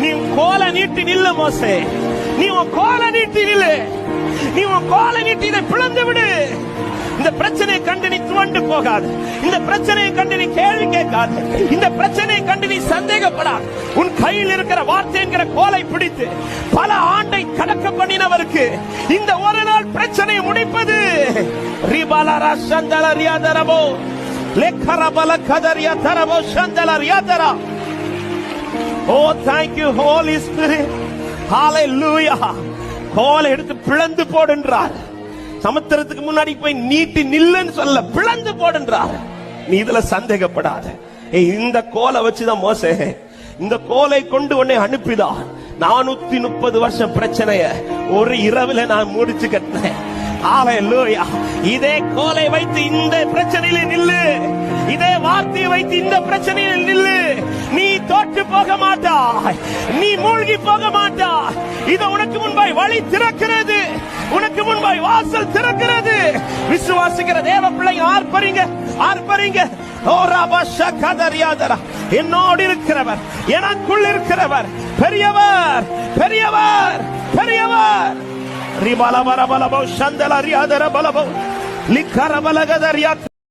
நீ கோல நீட்டி நில்லு மோசே. நீ உன் கோல நீட்டி நில்லு. நீ உன் கோலை நீட்டி இதை பிளந்து விடு. இந்த பிரச்சனையை கண்டு நீ துவண்டு போகாது. இந்த பிரச்சனையை கண்டு நீ கேள்வி கேட்காது. இந்த பிரச்சனையை கண்டு நீ சந்தேகப்படாது. உன் கையில் இருக்கிற வார்த்தை என்கிற கோலை பிடித்து பல ஆண்டை கடக்க பண்ணினவருக்கு இந்த ஒரு நாள் பிரச்சனையை முடிப்பது. ரிபாலரா சந்தலரியா தரமோ லெக்கரபல கதரியா தரமோ சந்தலரியா தரா ஓ தேங்க் யூ ஹோலி ஸ்பிரிட் கோலை எடுத்து பிளந்து போடுன்றார். சமுத்திரத்துக்கு முன்னாடி போய் நீட்டி நில்லுன்னு சொல்ல பிளந்து போடுன்றார். நீ இதுல சந்தேகப்படாத. ஏய் இந்த கோலை வச்சுதான் மோசே. இந்த கோலை கொண்டு உன்னை அனுப்பிதான் நானூத்தி முப்பது வருஷம் பிரச்சனைய ஒரு இரவுல நான் முடிச்சு கட்டினேன். இதே கோலை வைத்து இந்த பிரச்சனையில நில்லு. இதே வார்த்தையை வைத்து இந்த பிரச்சனையில் நில்லு. போக மாட்டாய் நீ மூழ்கி போக மாட்டாய் இது உனக்கு முன்பாய் வழி திறக்கிறது. உனக்கு முன்பாய் வாசல் திறக்கிறது. விசுவாசிக்கிற தேவ பிள்ளைங்க ஆர்ப்பரிங்க ஆர்ப்பரிங்க. ஓ என்னோடு இருக்கிறவர் எனக்குள் இருக்கிறவர். பெரியவர் பெரியவர் பெரியவர். ரிபல பல பலபோ சந்தல ரியாதர பலபோ லிக்கர பலகதரியா